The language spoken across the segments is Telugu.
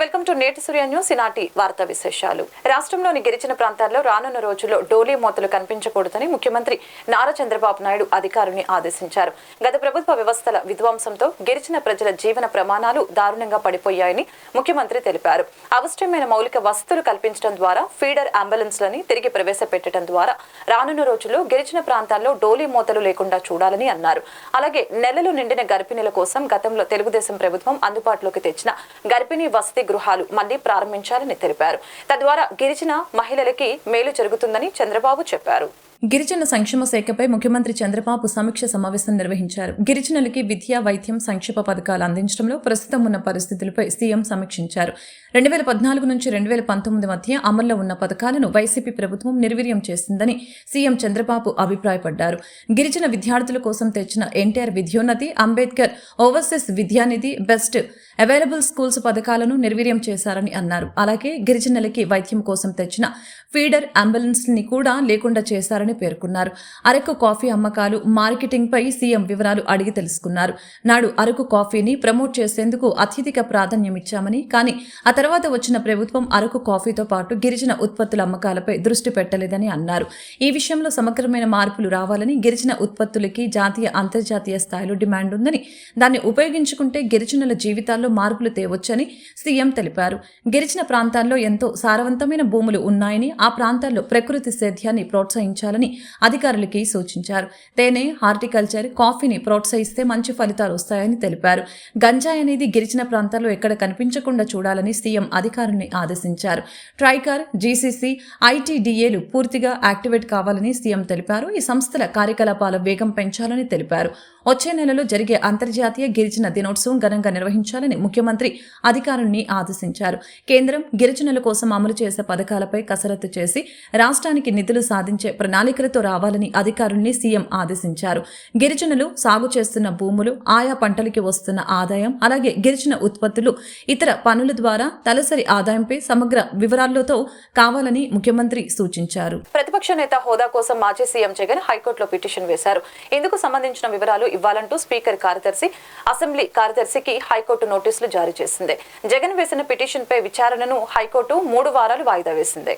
వెల్కమ్ టు నేటి సూర్య న్యూస్ ఈనాటి వార్తా విశేషాలు. రాష్ట్రంలోని గిరిజన ప్రాంతాల్లో రానున్న రోజుల్లో డోలీ మూతలు కనిపించకూడదని ముఖ్యమంత్రి నారా చంద్రబాబు నాయుడు అధికారుల్ని ఆదేశించారు. గత ప్రభుత్వ వ్యవస్థల విధ్వంసంతో గిరిజన ప్రజల జీవన ప్రమాణాలు దారుణంగా పడిపోయాయని ముఖ్యమంత్రి తెలిపారు. అవసరమైన మౌలిక వసతులు కల్పించడం ద్వారా ఫీడర్ అంబులెన్స్లని తిరిగి ప్రవేశపెట్టడం ద్వారా రానున్న రోజుల్లో గిరిజన ప్రాంతాల్లో డోలీ మూతలు లేకుండా చూడాలని అన్నారు. అలాగే నెలలు నిండిన గర్భిణీల కోసం గతంలో తెలుగుదేశం ప్రభుత్వం అందుబాటులోకి తెచ్చిన గర్భిణీ వసతి గృహాలు మళ్ళీ ప్రారంభించాలని తెలిపారు. తద్వారా గిరిజన మహిళలకి మేలు జరుగుతుందని చంద్రబాబు చెప్పారు. గిరిజన సంక్షేమ శాఖపై ముఖ్యమంత్రి చంద్రబాబు సమీక్ష సమావేశం నిర్వహించారు. గిరిజనులకి విద్య వైద్యం సంక్షేమ పథకాలు అందించడంలో ప్రస్తుతం ఉన్న పరిస్థితులపై సీఎం సమీక్షించారు. రెండు వేల పద్నాలుగు నుంచి రెండు వేల పంతొమ్మిది మధ్య అమల్లో ఉన్న పథకాలను వైసీపీ ప్రభుత్వం నిర్వీర్యం చేసిందని సీఎం చంద్రబాబు అభిప్రాయపడ్డారు. గిరిజన విద్యార్థుల కోసం తెచ్చిన NTR Vidyonnathi Ambedkar overseas Vidyanidhi best available schools పథకాలను నిర్వీర్యం చేశారని అన్నారు. అలాగే గిరిజనులకి వైద్యం కోసం తెచ్చిన ఫీడర్ అంబులెన్స్ని కూడా లేకుండా చేశారని పేర్కొన్నారు. అరకు కాఫీ అమ్మకాలు మార్కెటింగ్పై సీఎం వివరాలు అడిగి తెలుసుకున్నారు. నాడు అరకు కాఫీని ప్రమోట్ చేసేందుకు అత్యధిక ప్రాధాన్యమిచ్చామని కానీ ఆ తర్వాత వచ్చిన ప్రభుత్వం అరకు కాఫీతో పాటు గిరిజన ఉత్పత్తుల అమ్మకాలపై దృష్టి పెట్టలేదని అన్నారు. ఈ విషయంలో సమగ్రమైన మార్పులు రావాలని గిరిజన ఉత్పత్తులకి జాతీయ అంతర్జాతీయ స్థాయిలో డిమాండ్ ఉందని దాన్ని ఉపయోగించుకుంటే గిరిజనుల జీవితాల్లో మార్పులు తేవచ్చని సీఎం తెలిపారు. గిరిజన ప్రాంతాల్లో ఎంతో సారవంతమైన భూములు ఉన్నాయని ఆ ప్రాంతాల్లో ప్రకృతి సేద్యాన్ని ప్రోత్సహించాలని అధికారులకి సూచించారు. తేనె హార్టికల్చర్ కాఫీని ప్రోత్సహిస్తే మంచి ఫలితాలు వస్తాయని తెలిపారు. గంజాయి అనేది గిరిజన ప్రాంతాల్లో ఎక్కడ కనిపించకుండా చూడాలని సీఎం అధికారుల్ని ఆదేశించారు. ట్రైకర్ జీసీసీ ఐటీడీఏలు పూర్తిగా యాక్టివేట్ కావాలని సీఎం తెలిపారు. ఈ సంస్థల కార్యకలాపాల వేగం పెంచాలని తెలిపారు. వచ్చే నెలలో జరిగే అంతర్జాతీయ గిరిజన దినోత్సవం ఘనంగా నిర్వహించాలని ముఖ్యమంత్రి అధికారుల్ని ఆదేశించారు. కేంద్రం గిరిజనుల కోసం అమలు చేసే పథకాలపై కసరత్తు చేసి రాష్ట్రానికి నిధులు సాధించే ప్రణాళికలతో రావాలని అధికారుల్ని సీఎం ఆదేశించారు. గిరిజనులు సాగు చేస్తున్న భూములు ఆయా పంటలకి వస్తున్న ఆదాయం అలాగే గిరిజన ఉత్పత్తులు ఇతర పనుల ద్వారా తలసరి ఆదాయంపై సమగ్ర వివరాలతో కావాలని ముఖ్యమంత్రి సూచించారు. ప్రతిపక్ష నేత హోదా కోసం మాజీ సీఎం జగన్ హైకోర్టులో పిటిషన్ వేశారు. ఇందుకు సంబంధించిన వివరాలు ఇవ్వాలంటూ స్పీకర్ కార్యదర్శి అసెంబ్లీ కార్యదర్శికి హైకోర్టు నోటీసులు జారీ చేసింది. జగన్ వేసిన పిటిషన్ పై విచారణను హైకోర్టు మూడు వారాలు వాయిదా వేసింది.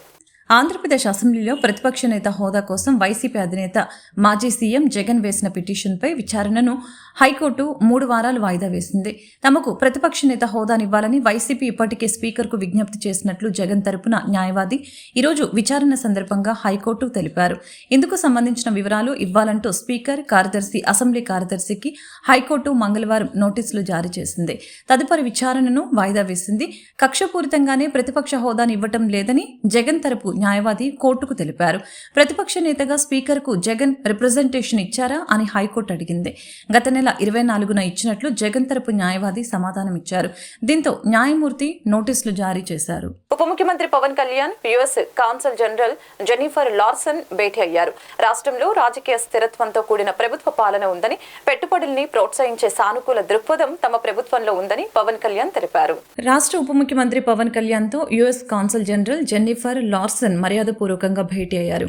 ఆంధ్రప్రదేశ్ అసెంబ్లీలో ప్రతిపక్ష నేత హోదా కోసం వైసీపీ అధినేత మాజీ సీఎం జగన్ వేసిన పిటిషన్పై విచారణను హైకోర్టు మూడు వారాలు వాయిదా వేసింది. తమకు ప్రతిపక్ష నేత హోదానివ్వాలని వైసీపీ ఇప్పటికే స్పీకర్కు విజ్ఞప్తి చేసినట్లు జగన్ తరపున న్యాయవాది ఈరోజు విచారణ సందర్భంగా హైకోర్టు తెలిపారు. ఇందుకు సంబంధించిన వివరాలు ఇవ్వాలంటూ స్పీకర్ కార్యదర్శి అసెంబ్లీ కార్యదర్శికి హైకోర్టు మంగళవారం నోటీసులు జారీ చేసింది. తదుపరి విచారణను వాయిదా వేసింది. కక్షపూరితంగానే ప్రతిపక్ష హోదాని ఇవ్వటం లేదని జగన్ తరపు న్యాయవాది కోర్టుకు తెలిపారు. ప్రతిపక్ష నేతగా స్పీకర్కు జగన్ రిప్రజెంటేషన్ ఇచ్చారా అని హైకోర్టు అడిగింది. గత నెల ఇరవై నాలుగున ఇచ్చినట్లు జగన్ తరపు న్యాయవాది సమాధానమిచ్చారు దీంతో న్యాయమూర్తి నోటీసులు జారీ చేశారు. ఉప ముఖ్యమంత్రి Pawan Kalyan US consul general Jennifer Larson భేటీ అయ్యారు. రాష్ట్రంలో రాజకీయ స్థిరత్వంతో కూడిన ప్రభుత్వ పాలన ఉందని పెట్టుబడుల్ని ప్రోత్సహించే సానుకూల దృక్పథం తమ ప్రభుత్వంలో ఉందని పవన్ కళ్యాణ్ తెలిపారు. రాష్ట్ర ఉప ముఖ్యమంత్రి పవన్ కళ్యాణ్తో US consul general Jennifer Larson మర్యాదపూర్వకంగా భేటీ అయ్యారు.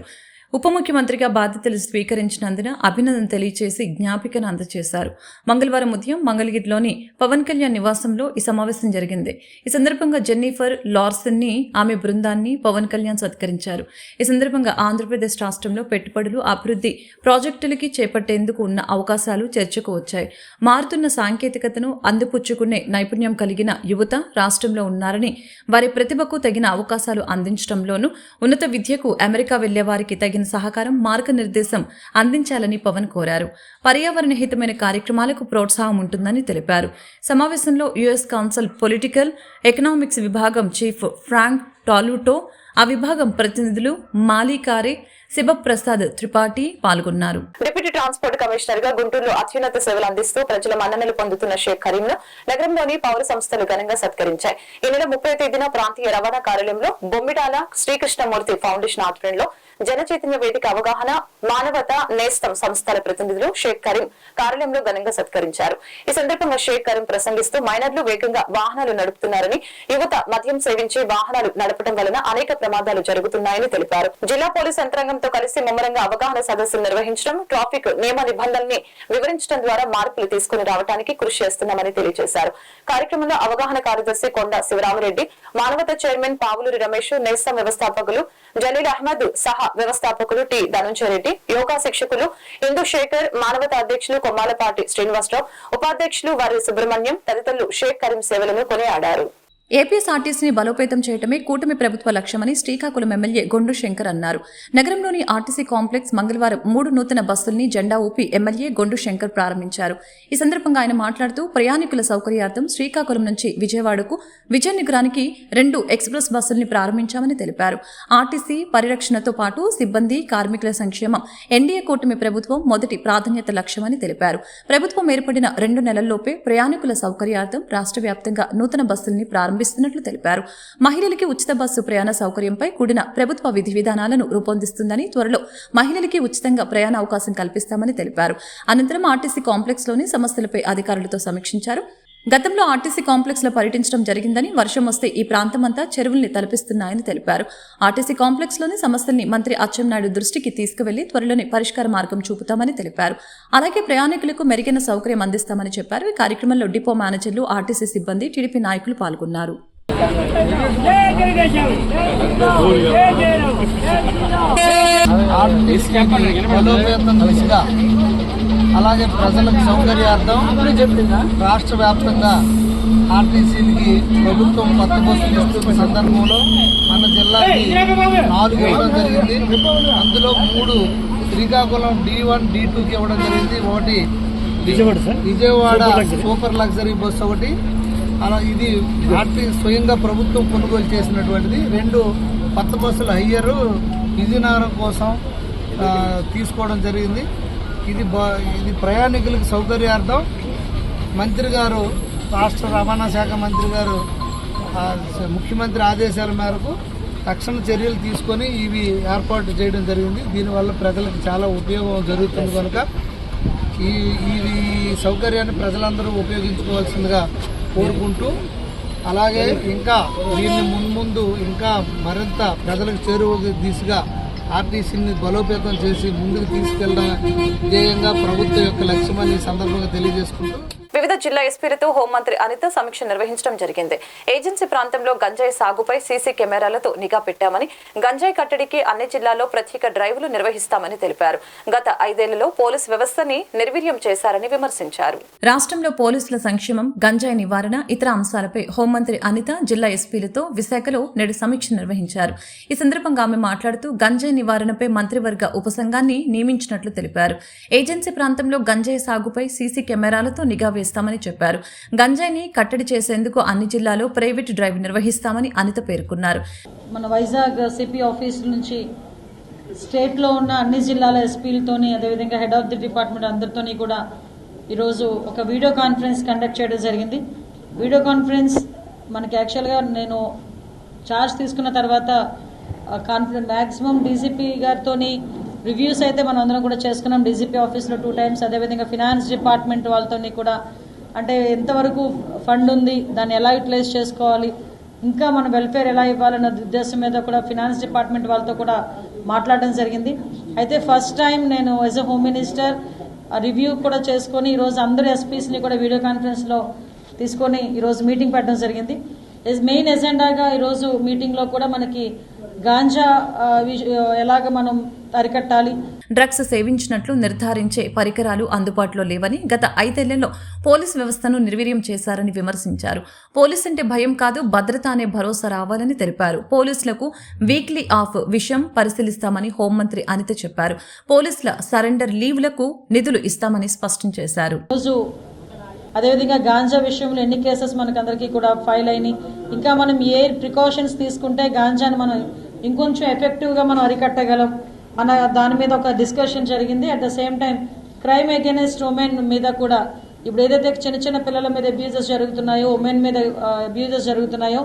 ఉప ముఖ్యమంత్రిగా బాధ్యతలు స్వీకరించినందున అభినందన తెలియచేసి జ్ఞాపికను అందజేశారు మంగళవారం ఉదయం మంగళగిరిలోని పవన్ కళ్యాణ్ నివాసంలో ఈ సమావేశం జరిగింది. ఈ సందర్భంగా జెన్నిఫర్ లార్సన్ని ఆమె బృందాన్ని పవన్ కళ్యాణ్ సత్కరించారు. ఈ సందర్భంగా ఆంధ్రప్రదేశ్ రాష్ట్రంలో పెట్టుబడులు అభివృద్ధి ప్రాజెక్టులకి చేపట్టేందుకు ఉన్న అవకాశాలు చర్చకు వచ్చాయి. మారుతున్న సాంకేతికతను అందిపుచ్చుకునే నైపుణ్యం కలిగిన యువత రాష్ట్రంలో ఉన్నారని వారి ప్రతిభకు తగిన అవకాశాలు అందించడంలోనూ ఉన్నత విద్యకు అమెరికా వెళ్ళే వారికి తగిన సహకారం మార్గనిర్దేశం అందించాలని పవన్ కోరారు. పర్యావరణ హితమైన కార్యక్రమాలకు ప్రోత్సాహం ఉంటుందని తెలిపారు. సమావేశంలో యుఎస్ కౌన్సిల్ పొలిటికల్ ఎకనామిక్స్ విభాగం చీఫ్ ఫ్రాంక్ టాలుటో ఆ విభాగం ప్రతినిధులు మాలికారే శివప్రసాద్ త్రిపాఠి పాల్గొన్నారు. డిప్యూటీ ట్రాన్స్పోర్ట్ కమిషనర్గా గుంటూరులో అత్యున్నత సేవలు అందిస్తూ ప్రజల మన్ననలు పొందుతున్న షేక్ కరీం ను నగరంలోని పౌర సంస్థలు ఘనంగా సత్కరించాయి. ఈ నెల ముప్పై తేదీన ప్రాంతీయ రవాణా కార్యాలయంలో బొమ్మిడాల శ్రీకృష్ణమూర్తి ఫౌండేషన్ ఆధ్వర్యంలో జనచైతన్య వేదిక అవగాహన మానవత నేస్తం సంస్థల ప్రతినిధులు షేక్ కరీం కార్యాలయంలో ఘనంగా సత్కరించారు. ఈ సందర్భంగా షేక్ కరీం ప్రసంగిస్తూ మైనర్లు వేగంగా వాహనాలు నడుపుతున్నారని యువత మద్యం సేవించి వాహనాలు నడపడం వలన అనేక ప్రమాదాలు జరుగుతున్నాయని తెలిపారు. జిల్లా పోలీస్ యంత్రాంగం సంఘంతో కలిసి ముమ్మరంగా అవగాహన సదస్సులు నిర్వహించడం ట్రాఫిక్ నియమ నిబంధనల్ని వివరించడం ద్వారా మార్పులు తీసుకుని రావడానికి కృషి చేస్తున్నామని తెలియజేశారు. కార్యక్రమంలో అవగాహన కార్యదర్శి కొండ శివరామరెడ్డి మానవత చైర్మన్ పావులూరి రమేష్ నేస్తం వ్యవస్థాపకులు జలీల్ అహ్మద్ సహా వ్యవస్థాపకులు టి ధనుంజయ రెడ్డి యోగా శిక్షకులు ఇందు శేఖర్ మానవత అధ్యక్షులు కొమ్మాలపాటి శ్రీనివాసరావు ఉపాధ్యక్షులు వారి సుబ్రహ్మణ్యం తదితరులు షేక్ కరీం సేవలను కొనియాడారు. ఏపీఎస్ఆర్టీసీని బలోపేతం చేయటమే కూటమి ప్రభుత్వ లక్ష్యమని శ్రీకాకుళం ఎమ్మెల్యే గొండు శంకర్ అన్నారు. నగరంలోని ఆర్టీసీ కాంప్లెక్స్ మంగళవారం మూడు నూతన బస్సుల్ని జెండా ఊపి ఎమ్మెల్యే గొండు శంకర్ ప్రారంభించారు. ఈ సందర్భంగా ఆయన మాట్లాడుతూ ప్రయాణికుల సౌకర్యార్థం శ్రీకాకుళం నుంచి విజయవాడకు విజయనగరానికి రెండు ఎక్స్ప్రెస్ బస్సుల్ని ప్రారంభించామని తెలిపారు. ఆర్టీసీ పరిరక్షణతో పాటు సిబ్బంది కార్మికుల సంక్షేమం ఎన్డీఏ కూటమి ప్రభుత్వం మొదటి ప్రాధాన్యత లక్ష్యమని తెలిపారు. ప్రభుత్వం ఏర్పడిన రెండు నెలల్లోపే ప్రయాణికుల సౌకర్యార్థం రాష్ట్ర వ్యాప్తంగా నూతన బస్సుల్ని ప్రారంభించారు. ప్రారంభిస్తున్నట్లు తెలిపారు. మహిళలకి ఉచిత బస్సు ప్రయాణ సౌకర్యంపై కూడిన ప్రభుత్వ విధి విధానాలను రూపొందిస్తుందని త్వరలో మహిళలకి ఉచితంగా ప్రయాణ అవకాశం కల్పిస్తామని తెలిపారు. అనంతరం ఆర్టీసీ కాంప్లెక్స్లోని సమస్యలపై అధికారులతో సమీక్షించారు. గతంలో ఆర్టీసీ కాంప్లెక్స్లో పర్యటించడం జరిగిందని వర్షం వస్తే ఈ ప్రాంతమంతా చెరువుల్ని తలపిస్తున్నాయని తెలిపారు. ఆర్టీసీ కాంప్లెక్స్లోని సమస్యల్ని మంత్రి అచ్చెన్నాయుడు దృష్టికి తీసుకువెళ్ళి త్వరలోనే పరిష్కార మార్గం చూపుతామని తెలిపారు. అలాగే ప్రయాణికులకు మెరుగైన సౌకర్యం అందిస్తామని చెప్పారు. ఈ కార్యక్రమంలో డిపో మేనేజర్లు ఆర్టీసీ సిబ్బంది టీడీపీ నాయకులు పాల్గొన్నారు. దిశగా అలాగే ప్రజలకు సౌకర్యార్థం రాష్ట్ర వ్యాప్తంగా ఆర్టీసీలకి ప్రభుత్వం కొత్త బస్సులు ఇస్తున్న సందర్భంలో మన జిల్లాకి నాలుగు ఇవ్వడం జరిగింది. అందులో మూడు శ్రీకాకుళం డి వన్ డి టూకి ఇవ్వడం జరిగింది. ఒకటి విజయవాడ సూపర్ లగ్జరీ. బస్సు ఒకటి. అలా ఇది ఆర్టీ స్వయంగా ప్రభుత్వం కొనుగోలు చేసినటువంటిది. రెండు కొత్త బస్సులు హయ్యర్. విజయనగరం కోసం తీసుకోవడం జరిగింది. ఇది ఇది ప్రయాణికులకు సౌకర్యార్థం. మంత్రి గారు రాష్ట్ర రవాణా శాఖ మంత్రి గారు ముఖ్యమంత్రి ఆదేశాల మేరకు తక్షణ చర్యలు తీసుకొని ఇవి ఏర్పాటు చేయడం జరిగింది. దీనివల్ల ప్రజలకు చాలా ఉపయోగం జరుగుతుంది కనుక ఈ ఈ సౌకర్యాన్ని ప్రజలందరూ ఉపయోగించుకోవాల్సిందిగా కోరుకుంటూ అలాగే ఇంకా దీన్ని మున్ముందు ఇంకా మరింత ప్రజలకు చేరువ దిశగా ఆర్టీసీని బలోపేతం చేసి ముందుకు తీసుకెళ్ళడం ధ్యేయంగా ప్రభుత్వం యొక్క లక్ష్యమని సందర్భంగా తెలియజేసుకుంటూ వివిధ జిల్లా ఎస్పీలతో హోంమంత్రి అనిత సమీక్ష నిర్వహించడం జరిగింది. ఏజెన్సీ ప్రాంతంలో గంజాయి సాగుపై సీసీ కెమెరాలతో నిఘా పెట్టామని గంజాయి కట్టడికి అన్ని జిల్లాల్లో ప్రత్యేక డ్రైవ్లు నిర్వహిస్తామని తెలిపారు. గత ఐదేళ్ళలో పోలీస్ వ్యవస్థని నిర్వీర్యం చేశారని విమర్శించారు. రాష్ట్రంలో పోలీసుల సంక్షేమం గంజాయి నివారణ ఇతర అంశాలపై హోంమంత్రి అనిత జిల్లా ఎస్పీలతో విశాఖలో నేడు సమీక్ష నిర్వహించారు. ఈ సందర్భంగా ఆమె మాట్లాడుతూ గంజాయి నివారణపై మంత్రివర్గ ఉపసంఘాన్ని నియమించినట్లు తెలిపారు. ఏజెన్సీ ప్రాంతంలో గంజాయి సాగుపై సీసీ కెమెరాలతో నిఘా వేస్తామని చెప్పారు. గంజాయిని కట్టడి చేసేందుకు అన్ని జిల్లాలో ప్రైవేటు డ్రైవ్ నిర్వహిస్తామని అనిత పేర్కొన్నారు. మన వైజాగ్ సిపి ఆఫీస్ నుంచి స్టేట్లో ఉన్న అన్ని జిల్లాల ఎస్పీలతోని అదేవిధంగా హెడ్ ఆఫ్ ది డిపార్ట్మెంట్ అందరితోని కూడా ఈరోజు ఒక వీడియో కాన్ఫరెన్స్ కండక్ట్ చేయడం జరిగింది. వీడియో కాన్ఫరెన్స్ మనకి యాక్చువల్గా నేను ఛార్జ్ తీసుకున్న తర్వాత కాన్ఫరెన్స్ మ్యాక్సిమం డీజీపీ గారితోని రివ్యూస్ అయితే మనం అందరం కూడా చేసుకున్నాం. డీజీపీ ఆఫీస్లో టూ టైమ్స్ అదేవిధంగా ఫినాన్స్ డిపార్ట్మెంట్ వాళ్ళతోని కూడా. అంటే ఎంతవరకు ఫండ్ ఉంది దాన్ని ఎలా యూటిలైజ్ చేసుకోవాలి ఇంకా మన వెల్ఫేర్ ఎలా ఇవ్వాలన్న ఉద్దేశం మీద కూడా ఫినాన్స్ డిపార్ట్మెంట్ వాళ్ళతో కూడా మాట్లాడడం జరిగింది. అయితే ఫస్ట్ టైం నేను as a home minister review కూడా చేసుకొని ఈరోజు అందరు ఎస్పీస్ని కూడా వీడియో కాన్ఫరెన్స్లో తీసుకొని ఈరోజు మీటింగ్ పెట్టడం జరిగింది. మెయిన్ ఎజెండాగా ఈరోజు మీటింగ్లో కూడా మనకి గాంజా ఎలాగ మనం అరికట్టాలి. డ్రగ్స్ సేవించినట్లు నిర్ధారించే పరికరాలు అందుబాటులో లేవని గత ఐదేళ్ళలో పోలీస్ వ్యవస్థను నిర్వీర్యం చేశారని విమర్శించారు. పోలీస్ అంటే భయం కాదు భద్రత అనే భరోసా రావాలని తెలిపారు. పోలీసులకు వీక్లీ ఆఫ్ విషయం పరిశీలిస్తామని హోంమంత్రి అనిత చెప్పారు. పోలీసుల సరెండర్ లీవ్లకు నిధులు ఇస్తామని స్పష్టం చేశారు. అదేవిధంగా గాంజా విషయంలో ఎన్ని కేసెస్ మనకు అందరికీ కూడా ఫైల్ అయినాయి. ఇంకా మనం ఏ ప్రికాషన్స్ తీసుకుంటే గాంజాని మనం ఇంకొంచెం ఎఫెక్టివ్గా మనం అరికట్టగలం. అన్న దాని మీద ఒక డిస్కషన్ జరిగింది. At the same time crime against women మీద కూడా ఇప్పుడు ఏదైతే చిన్న చిన్న పిల్లల మీద అబ్యూజెస్ జరుగుతున్నాయో ఉమెన్ మీద అబ్యూజెస్ జరుగుతున్నాయో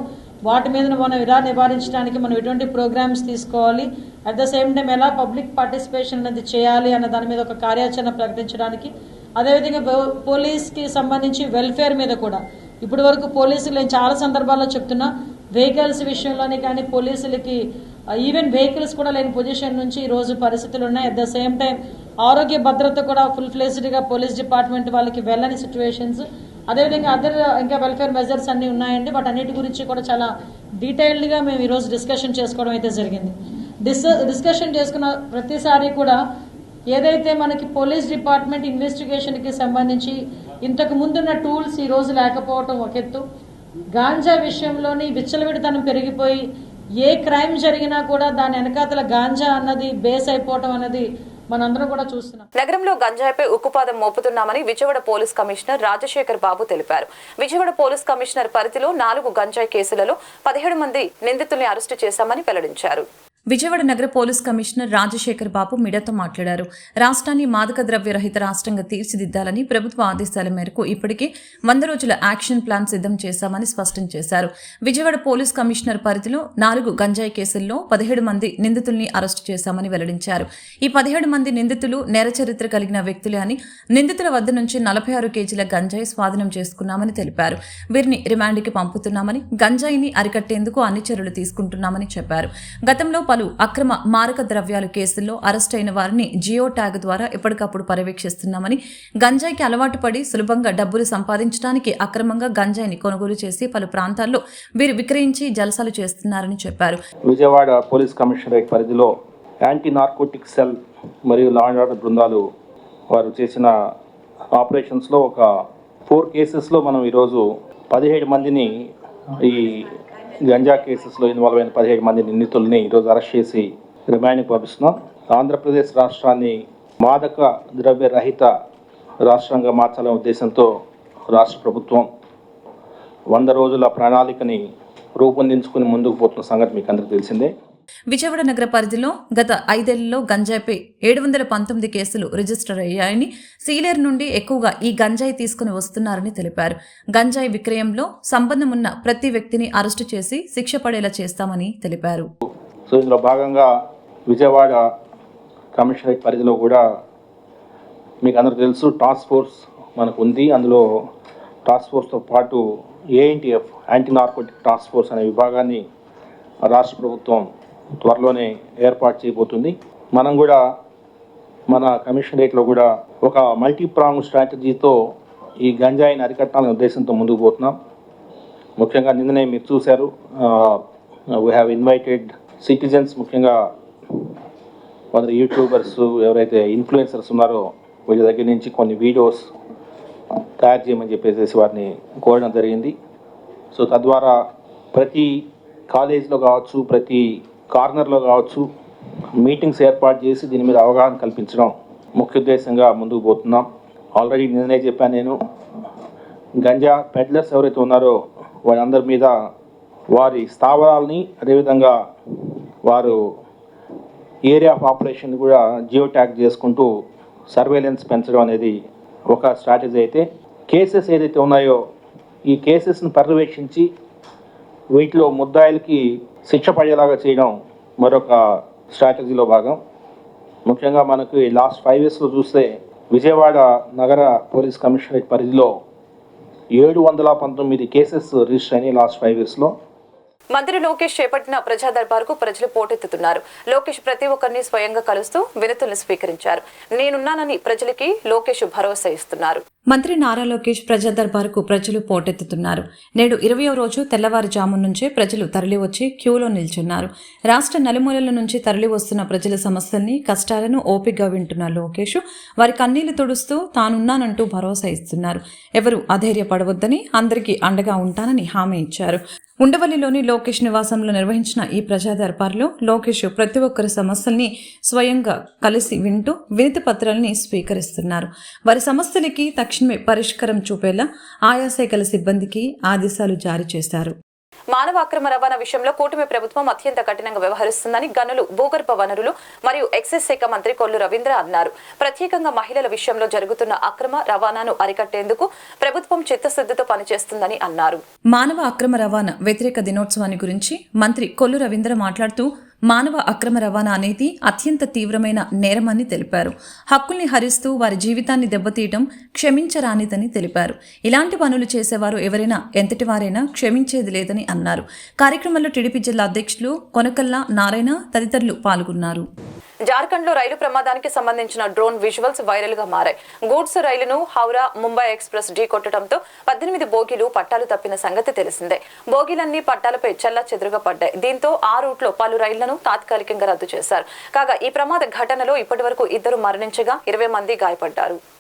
వాటి మీద మనం ఎలా నివారించడానికి మనం ఎటువంటి ప్రోగ్రామ్స్ తీసుకోవాలి? అట్ ద సేమ్ టైం ఎలా పబ్లిక్ పార్టిసిపేషన్ అనేది చేయాలి అన్న దాని మీద ఒక కార్యాచరణ ప్రకటించడానికి. అదేవిధంగా పోలీస్కి సంబంధించి వెల్ఫేర్ మీద కూడా. ఇప్పటి వరకు పోలీసులు నేను చాలా సందర్భాల్లో చెప్తున్నా వెహికల్స్ విషయంలోనే కానీ పోలీసులకి Uh, ఈవెన్ వెహికల్స్ కూడా లేని పొజిషన్ నుంచి ఈ రోజు పరిస్థితులు ఉన్నాయి. అట్ ద సేమ్ టైం ఆరోగ్య భద్రత కూడా ఫుల్ ఫ్లెజ్డ్గా పోలీస్ డిపార్ట్మెంట్ వాళ్ళకి వెళ్ళని సిచ్యువేషన్స్ అదేవిధంగా అదర్ uh, ఇంకా వెల్ఫేర్ మెజర్స్ అన్ని ఉన్నాయండి. వాటి అన్నిటి గురించి కూడా చాలా డీటెయిల్డ్గా మేము ఈరోజు డిస్కషన్ చేసుకోవడం అయితే జరిగింది. డిస్ డిస్కషన్ చేసుకున్న ప్రతిసారి కూడా ఏదైతే మనకి పోలీస్ డిపార్ట్మెంట్ ఇన్వెస్టిగేషన్కి సంబంధించి ఇంతకు ముందున్న టూల్స్ ఈ రోజు లేకపోవటం ఒక ఎత్తు. గాంజా విషయంలోని విచ్చలవిడితనం పెరిగిపోయి ఏ క్రైమ్ జరిగినా కూడా దాని వెనకాతల గాంజా అన్నది బేస్ అయిపోవటం అన్నది మనందరం కూడా చూస్తున్నాం. నగరంలో గంజాయిపై ఉక్కుపాదం మోపుతున్నామని విజయవాడ పోలీస్ కమిషనర్ రాజశేఖర్ బాబు తెలిపారు. విజయవాడ పోలీస్ కమిషనర్ పరిధిలో నాలుగు గంజాయి కేసులలో పదిహేడు మంది నిందితుల్ని అరెస్టు చేశామని వెల్లడించారు. విజయవాడ నగర పోలీస్ కమిషనర్ రాజశేఖర్ బాబు మీడియాతో మాట్లాడారు. రాష్ట్రాన్ని మాదక ద్రవ్య రహిత రాష్ట్రంగా తీర్చిదిద్దాలని ప్రభుత్వ ఆదేశాల మేరకు ఇప్పటికే వంద రోజుల యాక్షన్ ప్లాన్ సిద్ధం చేశామని స్పష్టం చేశారు. విజయవాడ పోలీస్ కమిషనర్ పరిధిలో నాలుగు గంజాయి కేసుల్లో పదిహేడు మంది నిందితుల్ని అరెస్టు చేశామని వెల్లడించారు. ఈ పదిహేడు మంది నిందితులు నేర చరిత్ర కలిగిన వ్యక్తులే అని నిందితుల వద్ద నుంచి నలభై ఆరు కేజీల గంజాయి స్వాధీనం చేసుకున్నామని తెలిపారు. వీరిని రిమాండ్కి పంపుతున్నామని గంజాయిని అరికట్టేందుకు అన్ని చర్యలు తీసుకుంటున్నామని చెప్పారు. గతంలో పలు అక్రమ మారక ద్రవ్యాల కేసుల్లో అరెస్ట్ అయిన వారిని జియో ట్యాగ్ ద్వారా ఎప్పటికప్పుడు పర్యవేక్షిస్తున్నామని గంజాయికి అలవాటు పడి సులభంగా డబ్బులు సంపాదించడానికి అక్రమంగా గంజాయిని కొనుగోలు చేసి పలు ప్రాంతాల్లో వీరు విక్రయించి జలసాలు చేస్తున్నారని చెప్పారు. విజయవాడ పోలీస్ కమిషనరేట్ పరిధిలో యాంటీ నార్కోటిక్ సెల్ మరియు లా అండ్ ఆర్డర్ బృందాలు వారు చేసిన ఆపరేషన్స్లో ఒక ఫోర్ కేసెస్లో మనం ఈరోజు పదిహేడు మందిని ఈ గంజా కేసెస్లో ఇన్వాల్వ్ అయిన పదిహేడు మంది నిందితుల్ని ఈరోజు అరెస్ట్ చేసి రిమాండ్కి పంపిస్తున్నాం. ఆంధ్రప్రదేశ్ రాష్ట్రాన్ని మాదక ద్రవ్య రహిత రాష్ట్రంగా మార్చాలనే ఉద్దేశంతో రాష్ట్ర ప్రభుత్వం వంద రోజుల ప్రణాళికని రూపొందించుకుని ముందుకు పోతున్న సంగతి మీకు అందరికీ తెలిసిందే. విజయవాడ నగర పరిధిలో గత ఐదేళ్ళలో గంజాయిపై ఏడు వందల పంతొమ్మిది కేసులు రిజిస్టర్ అయ్యాయని సీలేరు నుండి ఎక్కువగా ఈ గంజాయి తీసుకుని వస్తున్నారని తెలిపారు. గంజాయి విక్రయంలో సంబంధం ఉన్న ప్రతి వ్యక్తిని అరెస్టు చేసి శిక్ష పడేలా చేస్తామని తెలిపారు. సో ఇందులో భాగంగా విజయవాడ కమిషనరేట్ పరిధిలో కూడా మీకు అందరూ తెలుసు టాస్క్ ఫోర్స్ మనకు ఉంది అందులో టాస్క్ ఫోర్స్తో పాటు ANTF anti narcotic task force అనే విభాగాన్ని రాష్ట్ర ప్రభుత్వం త్వరలోనే ఏర్పాటు చేయబోతుంది. మనం కూడా మన కమిషనరేట్లో కూడా ఒక మల్టీ ప్రాంగ్ స్ట్రాటజీతో ఈ గంజాయిని అరికట్టాలనే ఉద్దేశంతో ముందుకు పోతున్నాం. ముఖ్యంగా నిన్ననే మీరు చూశారు వీ హ్యావ్ ఇన్వైటెడ్ సిటిజన్స్ ముఖ్యంగా కొందరు యూట్యూబర్స్ ఎవరైతే ఇన్ఫ్లుయెన్సర్స్ ఉన్నారో వీళ్ళ దగ్గర నుంచి కొన్ని వీడియోస్ తయారు చేయమని చెప్పేసి వారిని కోరడం జరిగింది. సో తద్వారా ప్రతి కాలేజీలో కావచ్చు ప్రతి కార్నర్లో కావచ్చు మీటింగ్స్ ఏర్పాటు చేసి దీని మీద అవగాహన కల్పించడం ముఖ్య ఉద్దేశంగా ముందుకు పోతున్నాం. ఆల్రెడీ నిన్ననే చెప్పాను నేను గంజా పెడ్లర్స్ ఎవరైతే ఉన్నారో వారందరి మీద వారి స్థావరాలని అదేవిధంగా వారు ఏరియా ఆఫ్ ఆపరేషన్ కూడా జియో ట్యాగ్ చేసుకుంటూ సర్వేలెన్స్ పెంచడం అనేది ఒక స్ట్రాటజీ అయితే. కేసెస్ ఏదైతే ఉన్నాయో ఈ కేసెస్ని పర్యవేక్షించి వీటిలో ముద్దాయిలకి శిక్ష పడేలాగా చేయడం మరొక స్ట్రాటజీలో భాగం. ముఖ్యంగా మనకు ఈ లాస్ట్ ఫైవ్ ఇయర్స్లో చూస్తే విజయవాడ నగర పోలీస్ కమిషనరేట్ పరిధిలో ఏడు వందల పంతొమ్మిది కేసెస్ రిజిస్టర్ అయినాయి లాస్ట్ ఫైవ్ ఇయర్స్లో మంత్రి లోకేష్ చేపట్టిన ప్రజా దర్బార్కు ప్రజలు పోటెత్తుతున్నారు. లోకేష్ ప్రతి ఒక్కరిని స్వయంగా కలుస్తూ వినతులను స్వీకరించారు. నేనున్నానని ప్రజలకి లోకేష్ భరోసా ఇస్తున్నారు. మంత్రి నారా లోకేష్ ప్రజా దర్బార్కు ప్రజలు పోటెత్తుతున్నారు. నేడు ఇరవయో రోజు తెల్లవారుజాము నుంచే ప్రజలు తరలివచ్చి క్యూలో నిల్చున్నారు. రాష్ట్ర నలుమూలల నుంచి తరలి వస్తున్న ప్రజల సమస్యల్ని కష్టాలను ఓపికగా వింటున్న లోకేష్ వారి కన్నీళ్ళు తుడుస్తూ తానున్నానంటూ భరోసా ఇస్తున్నారు. ఎవరు అధైర్యపడవద్దని అందరికీ అండగా ఉంటానని హామీ ఇచ్చారు. ఉండవల్లిలోని లోకేష్ నివాసంలో నిర్వహించిన ఈ ప్రజా దర్బార్లో లోకేష్ ప్రతి ఒక్కరి సమస్యల్ని స్వయంగా కలిసి వింటూ వినతి పత్రాల్ని స్వీకరిస్తున్నారు. వారి సమస్యలకి తక్షణమే పరిష్కారం చూపేలా ఆయా శాఖల సిబ్బందికి ఆదేశాలు జారీ చేశారు. మానవ అక్రమ రవాణా విషయంలో కూటమి ప్రభుత్వం అత్యంత కఠినంగా వ్యవహరిస్తుందని గనులు భూగర్భ వనరులు మరియు ఎక్సైజ్ శాఖ మంత్రి కొల్లు రవీంద్ర అన్నారు. ప్రత్యేకంగా మహిళల విషయంలో జరుగుతున్న అక్రమ రవాణాను అరికట్టేందుకు ప్రభుత్వం చిత్తశుద్ధితో పనిచేస్తుందని అన్నారు. మానవ అక్రమ రవాణా వ్యతిరేక దినోత్సవాన్ని గురించి మంత్రి కొల్లు రవీంద్ర మాట్లాడుతూ మానవ అక్రమ రవాణా అనేది అత్యంత తీవ్రమైన నేరమని తెలిపారు. హక్కుల్ని హరిస్తూ వారి జీవితాన్ని దెబ్బతీయటం క్షమించరానిదని తెలిపారు. ఇలాంటి పనులు చేసేవారు ఎవరైనా ఎంతటి వారైనా క్షమించేది లేదని అన్నారు. కార్యక్రమంలో టీడీపీ జిల్లా అధ్యక్షులు కొనకల్లా నారాయణ తదితరులు పాల్గొన్నారు. జార్ఖండ్లో రైలు ప్రమాదానికి సంబంధించిన డ్రోన్ విజువల్స్ వైరల్గా మారాయి. గూడ్స్ రైలును హౌరా ముంబై ఎక్స్ప్రెస్ ఢీ కొట్టడంతో పద్దెనిమిది బోగీలు పట్టాలు తప్పిన సంగతి తెలిసిందే. బోగీలన్నీ పట్టాలపై చెల్లా చెదురుగా పడ్డాయి. దీంతో ఆ రూట్లో పలు రైళ్ళను తాత్కాలికంగా రద్దు చేశారు. కాగా ఈ ప్రమాద ఘటనలో ఇప్పటివరకు ఇద్దరు మరణించగా ఇరవై మంది గాయపడ్డారు.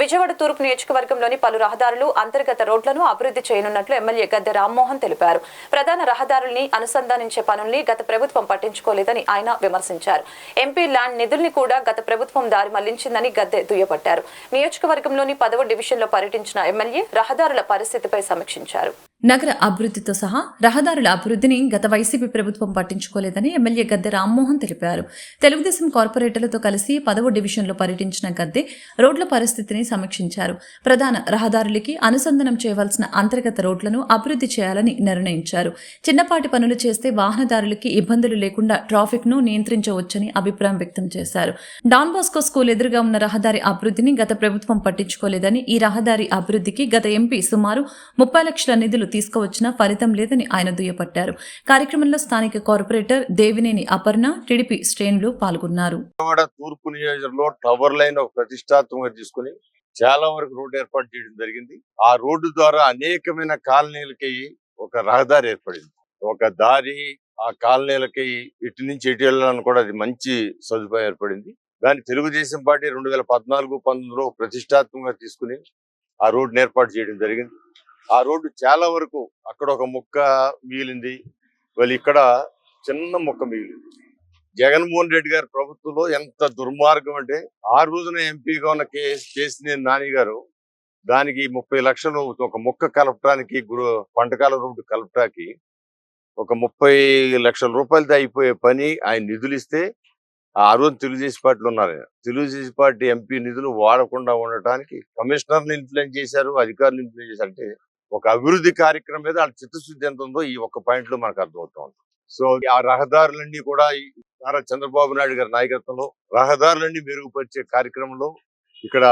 విజయవాడ తూర్పు నియోజకవర్గంలోని పలు రహదారులు అంతర్గత రోడ్లను అభివృద్ధి చేయనున్నట్లు ఎమ్మెల్యే గద్దె రామ్మోహన్ తెలిపారు. ప్రధాన రహదారుల్ని అనుసంధానించే పనుల్ని గత ప్రభుత్వం పట్టించుకోలేదని ఆయన విమర్శించారు. ఎంపీ ల్యాండ్ నిధుల్ని కూడా గత ప్రభుత్వం దారి మళ్ళించిందని గద్దె దుయ్యబట్టారు. నియోజకవర్గంలోని పదవ డివిజన్లో పర్యటించిన ఎమ్మెల్యే రహదారుల పరిస్థితిపై సమీక్షించారు. నగర అభివృద్ధితో సహా రహదారుల అభివృద్ధిని గత వైసీపీ ప్రభుత్వం పట్టించుకోలేదని ఎమ్మెల్యే గద్దె రామ్మోహన్ తెలిపారు. తెలుగుదేశం కార్పొరేటర్లతో కలిసి పదవ డివిజన్లో పర్యటించిన గద్దె రోడ్ల పరిస్థితిని సమీక్షించారు. ప్రధాన రహదారులకి అనుసంధానం చేయవలసిన అంతర్గత రోడ్లను అభివృద్ధి చేయాలని నిర్ణయించారు. చిన్నపాటి పనులు చేస్తే వాహనదారులకి ఇబ్బందులు లేకుండా ట్రాఫిక్ను నియంత్రించవచ్చని అభిప్రాయం వ్యక్తం చేశారు. డాన్ బాస్కో స్కూల్ ఎదురుగా ఉన్న రహదారి అభివృద్ధిని గత ప్రభుత్వం పట్టించుకోలేదని ఈ రహదారి అభివృద్ధికి గత ఎంపీ సుమారు ముప్పై లక్షల నిధులు తీసుకువచ్చినా ఫలితం లేదని ఆయన దుయ్యపట్టారు కార్యక్రమంలో స్థానిక కార్పొరేటర్ దేవినేని అపర్ణ టీడీపీ శ్రేణులు పాల్గొన్నారు. తూర్పు నియోజకవర్గంలో టవర్ లైన్ ఒక ప్రతిష్టాత్మకంగా తీసుకుని చాలా వరకు రోడ్డు ఏర్పాటు చేయడం జరిగింది. ఆ రోడ్డు ద్వారా అనేకమైన కాలనీలకి ఒక రహదారి ఏర్పడింది. ఒక దారి ఆ కాలనీలకి ఇటు నుంచి ఎటు వెళ్ళాలని కూడా అది మంచి సదుపాయం ఏర్పడింది. దాన్ని తెలుగుదేశం పార్టీ రెండు వేల పద్నాలుగు పంతొమ్మిదిలో ప్రతిష్టాత్మకంగా తీసుకుని ఆ రోడ్డుని ఏర్పాటు చేయడం జరిగింది. ఆ రోడ్డు చాలా వరకు అక్కడ ఒక ముక్క మిగిలింది. వాళ్ళు ఇక్కడ చిన్న ముక్క మిగిలింది. జగన్మోహన్ రెడ్డి గారి ప్రభుత్వంలో ఎంత దుర్మార్గం అంటే ఆ రోజున ఎంపీగా ఉన్న కే కేసినేని నాని గారు దానికి ముప్పై లక్షలు ఒక మొక్క కలపడానికి గురు పంటకాల రోడ్డు కలపడానికి ఒక ముప్పై లక్షల రూపాయలతో అయిపోయే పని ఆయన నిధులు ఇస్తే ఆ రోజు తెలుగుదేశం పార్టీలో ఉన్నారు. తెలుగుదేశం పార్టీ ఎంపీ నిధులు వాడకుండా ఉండటానికి కమిషనర్ని ఇన్ఫ్లుయెన్స్ చేశారు అధికారులు ఇన్ఫ్లుయెన్స్ చేశారు అంటే ఒక అభివృద్ధి కార్యక్రమం మీద వాళ్ళ చిత్తశుద్ధి ఎంత ఉందో ఈ ఒక్క పాయింట్లో మనకు అర్థమవుతుంది. సో ఆ రహదారులన్నీ కూడా నారా చంద్రబాబు నాయుడు గారి నాయకత్వంలో రహదారులన్నీ మెరుగుపరిచే కార్యక్రమంలో ఇక్కడ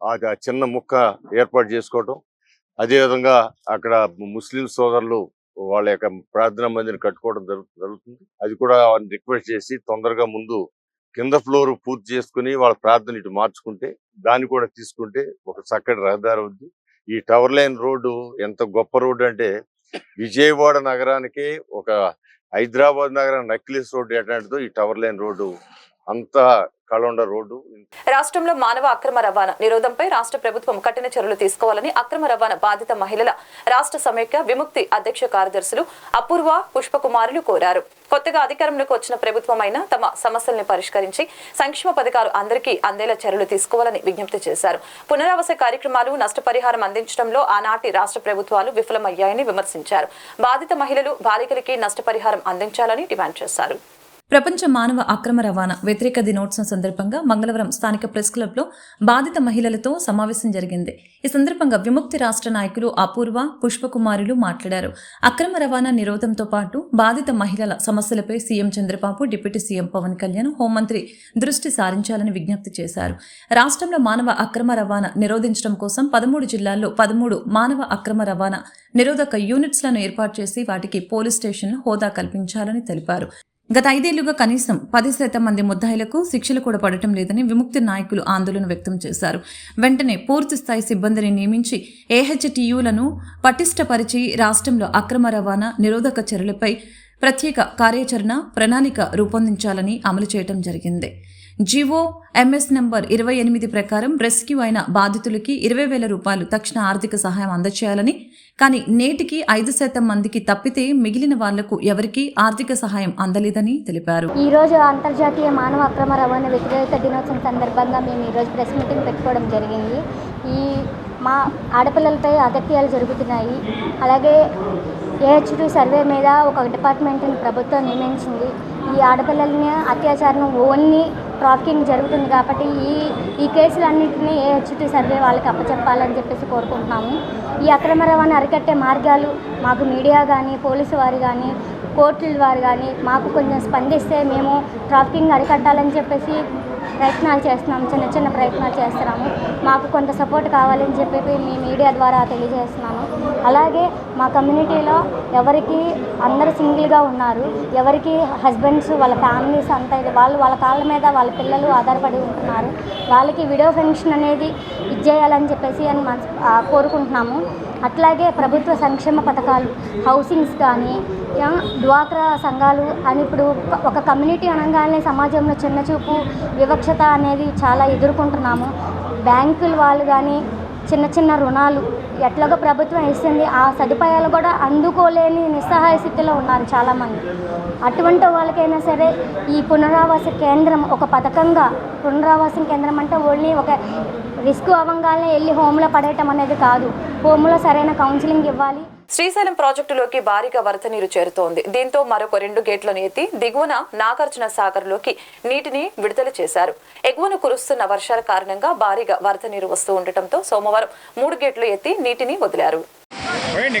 ఆ చిన్న ముక్క ఏర్పాటు చేసుకోవటం అదేవిధంగా అక్కడ ముస్లిం సోదరులు వాళ్ళ యొక్క ప్రార్థనా మందిని కట్టుకోవడం జరుగుతుంది. అది కూడా వారిని రిక్వెస్ట్ చేసి తొందరగా ముందు కింద ఫ్లోర్ పూర్తి చేసుకుని వాళ్ళ ప్రార్థన ఇటు మార్చుకుంటే దాన్ని కూడా తీసుకుంటే ఒక చక్కటి రహదారి ఉంది ఈ టవర్ లైన్ రోడ్డు ఎంత గొప్ప రోడ్డు అంటే విజయవాడ నగరానికి ఒక హైదరాబాద్ నగరం నక్లిస్ రోడ్డు ఎట్లాంటిదో ఈ టవర్ లైన్ రోడ్డు. అంత కళొండ రోడ్డు. రాష్ట్రంలో మానవ అక్రమ రవాణా నిరోధంపై రాష్ట్ర ప్రభుత్వం కఠిన చర్యలు తీసుకోవాలని అక్రమ రవాణా బాధిత మహిళల రాష్ట్ర సమైక్య విముక్తి అధ్యక్ష కార్యదర్శులు అపూర్వ పుష్పకుమారులు కోరారు. కొత్తగా అధికారంలోకి వచ్చిన ప్రభుత్వం అయినా తమ సమస్యల్ని పరిష్కరించి సంక్షేమ పథకాలు అందరికీ అందేలా చర్యలు తీసుకోవాలని విజ్ఞప్తి చేశారు. పునరావాస కార్యక్రమాలు నష్టపరిహారం అందించడంలో ఆనాటి రాష్ట్ర ప్రభుత్వాలు విఫలమయ్యాయని విమర్శించారు. బాధిత మహిళలు బాలికలకి నష్టపరిహారం అందించాలని డిమాండ్ చేశారు. ప్రపంచ మానవ అక్రమ రవాణా వ్యతిరేక దినోత్సవం సందర్భంగా మంగళవారం స్థానిక ప్రెస్ క్లబ్లో బాధిత మహిళలతో సమావేశం జరిగింది. ఈ సందర్భంగా విముక్తి రాష్ట్ర నాయకులు అపూర్వ పుష్పకుమారులు మాట్లాడారు. అక్రమ రవాణా నిరోధంతో పాటు బాధిత మహిళల సమస్యలపై CM Chandrababu deputy CM Pawan Kalyan హోంమంత్రి దృష్టి సారించాలని విజ్ఞప్తి చేశారు. రాష్ట్రంలో మానవ అక్రమ రవాణా నిరోధించడం కోసం పదమూడు జిల్లాల్లో పదమూడు మానవ అక్రమ రవాణా నిరోధక యూనిట్స్లను ఏర్పాటు చేసి వాటికి పోలీస్ స్టేషన్లు హోదా కల్పించాలని తెలిపారు. గత ఐదేళ్ళుగా కనీసం పది శాతం మంది ముద్దాయిలకు శిక్షలు కూడా పడటం లేదని విముక్తి నాయకులు ఆందోళన వ్యక్తం చేశారు. వెంటనే పూర్తి స్థాయి సిబ్బందిని నియమించి ఏహెచ్టియులను పటిష్టపరిచి రాష్ట్రంలో అక్రమ రవాణా నిరోధక చర్యలపై ప్రత్యేక కార్యాచరణ ప్రణాళిక రూపొందించాలని అమలు చేయడం జరిగింది. జివో ఎంఎస్ నెంబర్ ఇరవై ఎనిమిది ప్రకారం రెస్క్యూ అయిన బాధితులకి ఇరవై వేల రూపాయలు తక్షణ ఆర్థిక సహాయం అందచేయాలని కానీ నేటికి ఐదు శాతం మందికి తప్పితే మిగిలిన వాళ్ళకు ఎవరికీ ఆర్థిక సహాయం అందలేదని తెలిపారు. ఈ రోజు అంతర్జాతీయ మానవ అక్రమ రవాణా వ్యతిరేక దినోత్సవం సందర్భంగా మేము ఈరోజు ప్రెస్ మీటింగ్ పెట్టుకోవడం జరిగింది. ఈ మా ఆడపిల్లలపై అగత్యాలు జరుగుతున్నాయి. అలాగే ఏహెచ్డి సర్వే మీద ఒక డిపార్ట్మెంట్ని ప్రభుత్వం నియమించింది. ఈ ఆడపిల్లల్ని అత్యాచారం ఓన్లీ ట్రాఫికింగ్ జరుగుతుంది కాబట్టి ఈ ఈ కేసులన్నింటినీ ఏహెచ్డి సర్వే వాళ్ళకి అప్పచెప్పాలని చెప్పేసి కోరుకుంటున్నాము. ఈ అక్రమ రవాణా అరికట్టే మార్గాలు మాకు మీడియా కానీ పోలీసు వారు కానీ కోర్టుల వారు కానీ మాకు కొంచెం స్పందిస్తే మేము ట్రాఫికింగ్ అరికట్టాలని చెప్పేసి ప్రయత్నాలు చేస్తున్నాము చిన్న చిన్న ప్రయత్నాలు చేస్తున్నాము. మాకు కొంత సపోర్ట్ కావాలని చెప్పి మీ మీడియా ద్వారా తెలియజేస్తున్నాను. అలాగే మా కమ్యూనిటీలో ఎవరికి అందరు సింగిల్గా ఉన్నారు ఎవరికి హస్బెండ్స్ వాళ్ళ ఫ్యామిలీస్ అంతా ఇది వాళ్ళు వాళ్ళ కాళ్ళ మీద వాళ్ళ పిల్లలు ఆధారపడి ఉంటున్నారు. వాళ్ళకి వీడియో ఫంక్షన్ అనేది ఇచ్చేయాలని చెప్పేసి అని కోరుకుంటున్నాము. అట్లాగే ప్రభుత్వ సంక్షేమ పథకాలు హౌసింగ్స్ కానీ డ్వాక్రా సంఘాలు అని ఇప్పుడు ఒక- కమ్యూనిటీ అనగానే సమాజంలో చిన్న చూపు అస్వచ్ఛత అనేది చాలా ఎదుర్కొంటున్నాము. బ్యాంకుల వాళ్ళు కానీ చిన్న చిన్న రుణాలు ఎట్లాగో ప్రభుత్వం ఇస్తుంది. ఆ సదుపాయాలు కూడా అందుకోలేని నిస్సహాయ స్థితిలో ఉన్నారు చాలామంది. అటువంటి వాళ్ళకైనా సరే ఈ పునరావాస కేంద్రం ఒక పథకంగా పునరావాసం కేంద్రం అంటే ఓన్లీ ఒక రిస్క్ అవ్వగానే వెళ్ళి హోమ్లో పడేయటం అనేది కాదు. హోమ్లో సరైన కౌన్సిలింగ్ ఇవ్వాలి. శ్రీశైలం ప్రాజెక్టులోకి భారీగా వరద నీరు చేరుతోంది దీంతో మరొక రెండు గేట్లను ఎత్తి దిగువన నాగార్జున సాగర్లోకి నీటిని విడుదల చేశారు ఎగువన కురుస్తున్న వర్షాల కారణంగా భారీగా వరద నీరు వస్తూ ఉండటంతో సోమవారం మూడు గేట్లు ఎత్తి నీటిని వదిలారు పోయండి